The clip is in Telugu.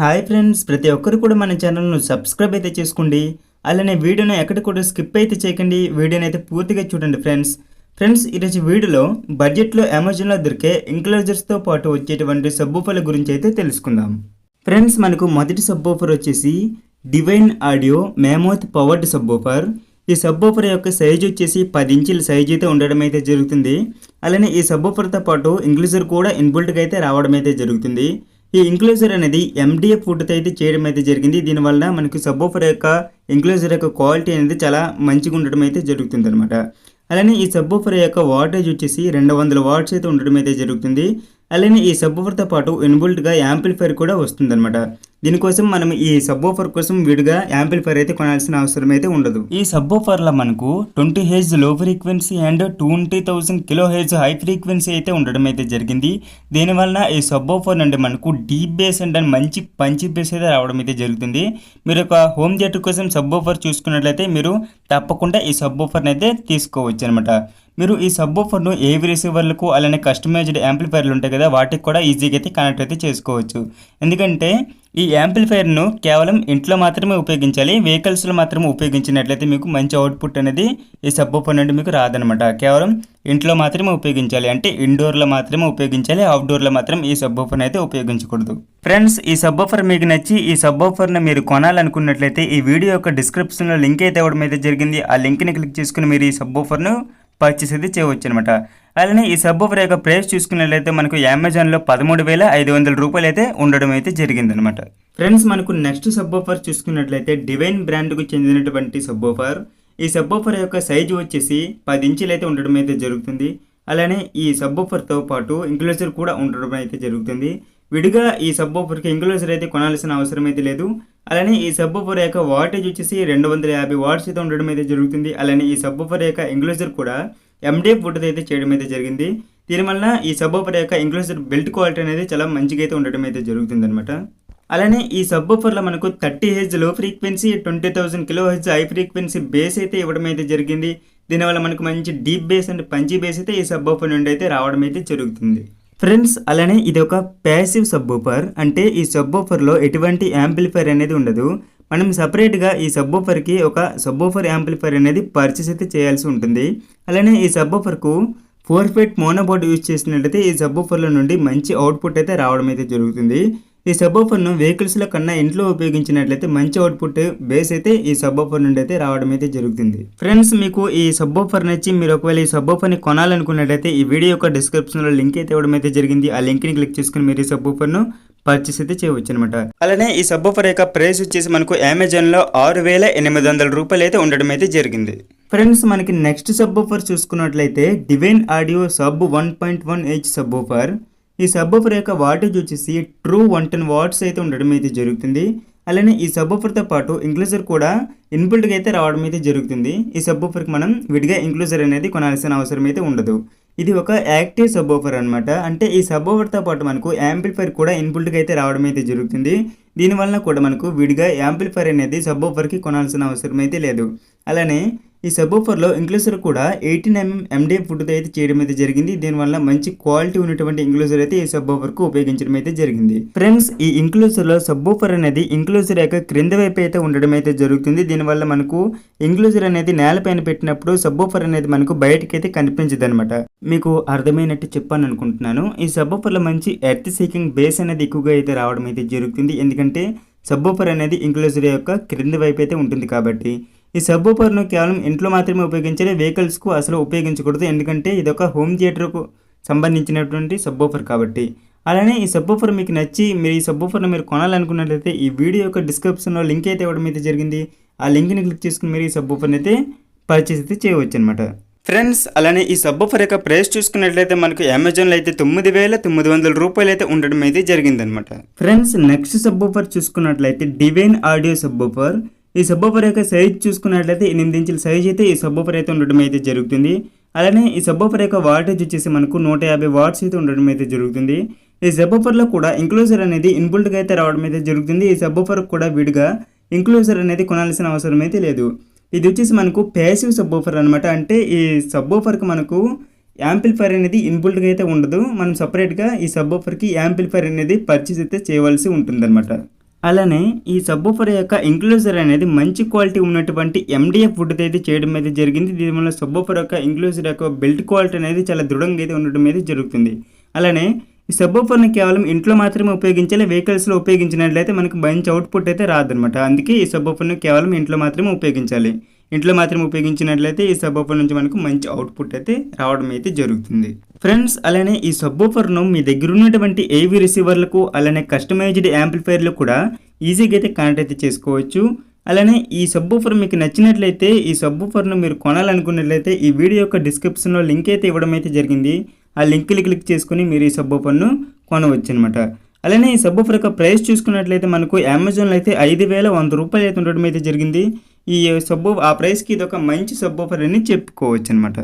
హాయ్ ఫ్రెండ్స్ ప్రతి ఒక్కరు కూడా మన ఛానల్ను సబ్స్క్రైబ్ అయితే చేసుకోండి. అలానే వీడియోను ఎక్కడ కూడా స్కిప్ అయితే చేయకండి. వీడియోని అయితే పూర్తిగా చూడండి ఫ్రెండ్స్. ఫ్రెండ్స్ ఈరోజు వీడియోలో బడ్జెట్లో అమెజాన్లో దొరికే ఇంక్లోజర్స్తో పాటు వచ్చేటువంటి సబ్బూఫర్ల గురించి అయితే తెలుసుకుందాం. ఫ్రెండ్స్ మనకు మొదటి సబ్బూఫర్ వచ్చేసి Divine audio mammoth powered subwoofer. ఈ సబ్బూఫర్ యొక్క సైజ్ వచ్చేసి పది ఇంచుల సైజ్ అయితే ఉండడం అయితే జరుగుతుంది. అలానే ఈ సబ్బూఫర్తో పాటు ఇంక్లూజర్ కూడా ఇన్బుల్ట్గా అయితే రావడం అయితే జరుగుతుంది. ఈ ఇంక్లోజర్ అనేది ఎండిఎఫ్ ఫుడ్తో అయితే చేయడం అయితే జరిగింది. దీనివల్ల మనకి సబ్బోఫర్ యొక్క ఇంక్లోజర్ యొక్క క్వాలిటీ అనేది చాలా మంచిగా ఉండడం అయితే జరుగుతుంది అనమాట అలానే ఈ సబ్బోఫర్ యొక్క వాటేజ్ వచ్చేసి రెండు వందల వాట్స్ అయితే ఉండడం అయితే జరుగుతుంది. అలానే ఈ సబ్బోఫర్తో పాటు ఇన్బుల్ట్గా యాంప్లిఫైర్ కూడా వస్తుందన్నమాట. దీనికోసం మనం ఈ సబ్ ఆఫర్ కోసం విడిగా యాంప్లిఫైర్ అయితే కొనాల్సిన అవసరం అయితే ఉండదు. ఈ సబ్ సబ్బోఫర్లో మనకు twenty హెజ్లో frequency and twenty thousand kilo he's high frequency అయితే ఉండడం అయితే జరిగింది. దీనివల్ల ఈ సబ్ ఆఫర్ నుండి మనకు డీప్ బేస్ అండ్ మంచి పంచి బేస్ అయితే రావడం అయితే జరుగుతుంది. మీరు ఒక హోమ్ థియేటర్ కోసం సబ్ ఆఫర్ చూసుకున్నట్లయితే మీరు తప్పకుండా ఈ సబ్ సబ్బోఫర్ని అయితే తీసుకోవచ్చు అనమాట మీరు ఈ సబ్బోఫర్ను ఏవి రిసీవర్లకు అలానే కస్టమైజ్డ్ యాంప్లిఫైర్లు ఉంటాయి కదా వాటికి కూడా ఈజీగా అయితే కనెక్ట్ అయితే చేసుకోవచ్చు. ఎందుకంటే ఈ యాంప్లిఫైర్ను కేవలం ఇంట్లో మాత్రమే ఉపయోగించాలి వెహికల్స్లో మాత్రమే ఉపయోగించినట్లయితే మీకు మంచి అవుట్పుట్ అనేది ఈ సబ్బోఫర్ నుండి మీకు రాదనమాట కేవలం ఇంట్లో మాత్రమే ఉపయోగించాలి అంటే ఇండోర్లో మాత్రమే ఉపయోగించాలి అవుట్డోర్లో మాత్రం ఈ సబ్బోఫర్ని అయితే ఉపయోగించకూడదు. ఫ్రెండ్స్ ఈ సబ్బోఫర్ మీకు నచ్చి ఈ సబ్బోఫర్ను మీరు కొనాలనుకున్నట్లయితే ఈ వీడియో యొక్క డిస్క్రిప్షన్లో లింక్ అయితే ఇవ్వడం అయితే జరిగింది. ఆ లింక్ని క్లిక్ చేసుకుని మీరు ఈ సబ్బోఫర్ను పర్చేస్ అయితే చేయవచ్చు అనమాట అలానే ఈ సబ్బోఫర్ యొక్క ప్రైస్ చూసుకున్నట్లయితే మనకు అమెజాన్లో పదమూడు వేల ఐదు వందల రూపాయలు అయితే ఉండడం అయితే జరిగిందనమాట. ఫ్రెండ్స్ మనకు నెక్స్ట్ సబ్బోఫర్ చూసుకున్నట్లయితే డివైన్ బ్రాండ్కు చెందినటువంటి సబ్బోఫర్ ఈ సబ్బోఫర్ యొక్క సైజు వచ్చేసి పది ఇంచులు అయితే ఉండడం అయితే జరుగుతుంది. అలానే ఈ సబ్బోఫర్తో పాటు ఇంక్లోజర్ కూడా ఉండడం అయితే జరుగుతుంది. విడిగా ఈ సబ్బోఫర్కి ఇంక్లోజర్ అయితే కొనాల్సిన అవసరం అయితే లేదు. అలానే ఈ సబ్బోఫర్ యొక్క వాటేజ్ వచ్చేసి రెండు వందల యాభై వాట్స్ అయితే ఉండడం అయితే జరుగుతుంది. అలానే ఈ సబ్బోఫర్ యొక్క ఇంక్లోజర్ కూడా ఎండే ఫుడ్ అయితే చేయడం అయితే జరిగింది. దీనివల్ల ఈ సబ్బోఫర్ యొక్క ఇంక్లోజర్ బెల్ట్ క్వాలిటీ అనేది చాలా మంచిగా అయితే ఉండడం అయితే జరుగుతుంది అనమాట అలానే ఈ సబ్బోఫర్లో మనకు థర్టీ హెచ్లో frequency twenty thousand kilo H high frequency bass అయితే ఇవ్వడం అయితే జరిగింది. దీనివల్ల మనకు మంచి deep bass and punchy bass అయితే ఈ సబ్బోఫర్ నుండి అయితే రావడం అయితే జరుగుతుంది. ఫ్రెండ్స్ అలానే ఇది ఒక ప్యాసివ్ సబ్బూఫర్ అంటే ఈ సబ్బూఫర్లో ఎటువంటి యాంప్లిఫైర్ అనేది ఉండదు. మనం సపరేట్గా ఈ సబ్బూఫర్కి ఒక సబ్బూఫర్ యాంప్లిఫైర్ అనేది పర్చేస్ అయితే చేయాల్సి ఉంటుంది. అలానే ఈ సబ్బూఫర్కు ఫోర్ ఫీట్ మోనోబోర్డ్ యూజ్ చేసినట్లయితే ఈ సబ్బూఫర్ల నుండి మంచి అవుట్పుట్ అయితే రావడం అయితే జరుగుతుంది. ఈ సబ్బోఫర్ను వెహికల్స్లో కన్నా ఇంట్లో ఉపయోగించినట్లయితే మంచి అవుట్పుట్ బేస్ అయితే ఈ సబ్బోఫర్ నుండి అయితే రావడం అయితే జరుగుతుంది. ఫ్రెండ్స్ మీకు ఈ సబ్బోఫర్ నచ్చి మీరు ఒకవేళ ఈ సబ్బోఫర్ని కొనాలనుకున్నట్లయితే ఈ వీడియో యొక్క డిస్క్రిప్షన్లో లింక్ అయితే ఇవ్వడం అయితే జరిగింది. ఆ లింక్ని క్లిక్ చేసుకుని మీరు ఈ సబ్బోఫర్ను పర్చేస్ అయితే చేయవచ్చు అనమాట అలానే ఈ సబ్బోఫర్ యొక్క ప్రైస్ వచ్చేసి మనకు అమెజాన్లో ఆరు వేల ఎనిమిది వందల రూపాయలు అయితే ఉండడం అయితే జరిగింది. ఫ్రెండ్స్ మనకి నెక్స్ట్ సబ్బోఫర్ చూసుకున్నట్లయితే divine audio sub one point one H subwoofer ఈ సబ్ సబ్బోఫర్ యొక్క వాటేజ్ వచ్చేసి ట్రూ వన్ టెన్ వాట్స్ అయితే ఉండడం అయితే జరుగుతుంది. అలానే ఈ సబ్ ఆఫర్తో పాటు ఇంక్లూజర్ కూడా ఇన్బుల్ట్గా అయితే రావడం అయితే జరుగుతుంది. ఈ సబ్ సబ్బోఫర్కి మనం విడిగా ఇంక్లూజర్ అనేది కొనాల్సిన అవసరం అయితే ఉండదు. ఇది ఒక యాక్టివ్ సబ్ ఓఫర్ అనమాట అంటే ఈ సబ్ సబ్బోఫర్తో పాటు మనకు యాంప్లిఫైర్ కూడా ఇన్బుల్ట్గా అయితే రావడం అయితే జరుగుతుంది. దీనివల్ల కూడా మనకు విడిగా యాంప్లిఫైర్ అనేది సబ్ సబ్బోఫర్కి కొనాల్సిన అవసరం అయితే లేదు. అలానే ఈ సబ్బోఫర్లో ఇంక్లూజర్ కూడా ఎయిటీన్ ఎంఎం ఎండే ఫుడ్ అయితే చేయడం అయితే జరిగింది. దీనివల్ల మంచి క్వాలిటీ ఉన్నటువంటి ఇంక్లూజర్ అయితే ఈ సబ్బోఫర్కు ఉపయోగించడం అయితే జరిగింది. ఫ్రెండ్స్ ఈ ఇంక్లూజర్లో సబ్బోఫర్ అనేది ఇంక్లూజర్ యొక్క క్రింద వైపు అయితే ఉండడం అయితే జరుగుతుంది. దీనివల్ల మనకు ఇంక్లూజర్ అనేది నేలపైన పెట్టినప్పుడు సబ్బోఫర్ అనేది మనకు బయటకి అయితే కనిపించదు అనమాట మీకు అర్థమైనట్టు చెప్పాను అనుకుంటున్నాను ఈ సబ్బోఫర్లో మంచి ఎర్త్ సీకింగ్ బేస్ అనేది ఎక్కువగా అయితే రావడం అయితే జరుగుతుంది. ఎందుకంటే సబ్బోఫర్ అనేది ఇంక్లూజర్ యొక్క క్రింద వైపు అయితే ఉంటుంది కాబట్టి. ఈ సబ్బూఫర్ను కేవలం ఇంట్లో మాత్రమే ఉపయోగించాలి వెహికల్స్కు అసలు ఉపయోగించకూడదు. ఎందుకంటే ఇది ఒక హోమ్ థియేటర్కు సంబంధించినటువంటి సబ్బూఫర్ కాబట్టి. అలానే ఈ సబ్బూఫర్ మీకు నచ్చి మీరు ఈ సబ్బూఫర్ను మీరు కొనాలనుకున్నట్లయితే ఈ వీడియో యొక్క డిస్క్రిప్షన్లో లింక్ అయితే ఇవ్వడం అయితే జరిగింది. ఆ లింక్ని క్లిక్ చేసుకుని మీరు ఈ సబ్బూఫర్ని అయితే పర్చేస్ అయితే చేయవచ్చు అనమాట ఫ్రెండ్స్ అలానే ఈ సబ్బూఫర్ యొక్క ప్రైస్ చూసుకున్నట్లయితే మనకు అమెజాన్లో అయితే తొమ్మిది వేల తొమ్మిది వందల రూపాయలు అయితే ఉండడం అయితే జరిగిందనమాట ఫ్రెండ్స్ నెక్స్ట్ సబ్బూఫర్ చూసుకున్నట్లయితే డివైన్ ఆడియో సబ్బూఫర్ ఈ సబ్బోఫర్ యొక్క సైజ్ చూసుకున్నట్లయితే ఎనిమిది ఇంచుల సైజ్ అయితే ఈ సబ్బోఫర్ అయితే ఉండడం అయితే జరుగుతుంది. అలానే ఈ సబ్బోఫర్ యొక్క వాటేజ్ వచ్చేసి మనకు నూట యాభై వాట్స్ అయితే ఉండడం అయితే జరుగుతుంది. ఈ సబ్బోఫర్లో కూడా ఇంక్లూజర్ అనేది ఇన్బుల్ట్గా అయితే రావడం అయితే జరుగుతుంది. ఈ సబ్బోఫర్ కూడా విడిగా ఇంక్లూజర్ అనేది కొనాల్సిన అవసరం అయితే లేదు. ఇది వచ్చేసి మనకు ప్యాసివ్ సబ్బోఫర్ అనమాట అంటే ఈ సబ్బోఫర్కి మనకు యాంప్లిఫైర్ అనేది ఇన్బుల్ట్గా అయితే ఉండదు. మనం సపరేట్గా ఈ సబ్బోఫర్కి యాంప్లిఫైర్ అనేది పర్చేస్ అయితే చేయవలసి ఉంటుందన్నమాట. అలానే ఈ సబ్బూఫర్ యొక్క ఇంక్లూజర్ అనేది మంచి క్వాలిటీ ఉన్నటువంటి ఎండిఎఫ్ ఫుడ్ అయితే చేయడం అయితే జరిగింది. దీనివల్ల సబ్బూఫర్ యొక్క ఇంక్లూజర్ యొక్క బెల్ట్ క్వాలిటీ అనేది చాలా దృఢంగా అయితే ఉండడం అయితే జరుగుతుంది. అలానే ఈ సబ్బూఫర్ని కేవలం ఇంట్లో మాత్రమే ఉపయోగించాలి వెహికల్స్లో ఉపయోగించినట్లయితే మనకు మంచి అవుట్పుట్ అయితే రాదనమాట అందుకే ఈ సబ్బూఫర్ని కేవలం ఇంట్లో మాత్రమే ఉపయోగించాలి. ఇంట్లో మాత్రమే ఉపయోగించినట్లయితే ఈ సబ్బోఫర్ నుంచి మనకు మంచి అవుట్పుట్ అయితే రావడం అయితే జరుగుతుంది. ఫ్రెండ్స్ అలానే ఈ సబ్బోఫర్ను మీ దగ్గర ఉన్నటువంటి ఏవి రిసీవర్లకు అలానే కస్టమైజ్డ్ యాంప్లిఫైర్లు కూడా ఈజీగా అయితే కనెక్ట్ అయితే చేసుకోవచ్చు. అలానే ఈ సబ్బూఫర్ మీకు నచ్చినట్లయితే ఈ సబ్బూఫర్ను మీరు కొనాలనుకున్నట్లయితే ఈ వీడియో యొక్క డిస్క్రిప్షన్లో లింక్ అయితే ఇవ్వడం అయితే జరిగింది. ఆ లింక్ని క్లిక్ చేసుకుని మీరు ఈ సబ్బూఫర్ను కొనవచ్చు అనమాట అలానే ఈ సబ్బూఫర్ యొక్క ప్రైస్ చూసుకున్నట్లయితే మనకు అమెజాన్లో అయితే ఐదు వేల వంద రూపాయలు అయితే ఉండడం అయితే జరిగింది. ఈ సబ్బు ఆ ప్రైస్కి ఇది ఒక మంచి సబ్బూఫర్ అని చెప్పుకోవచ్చు అనమాట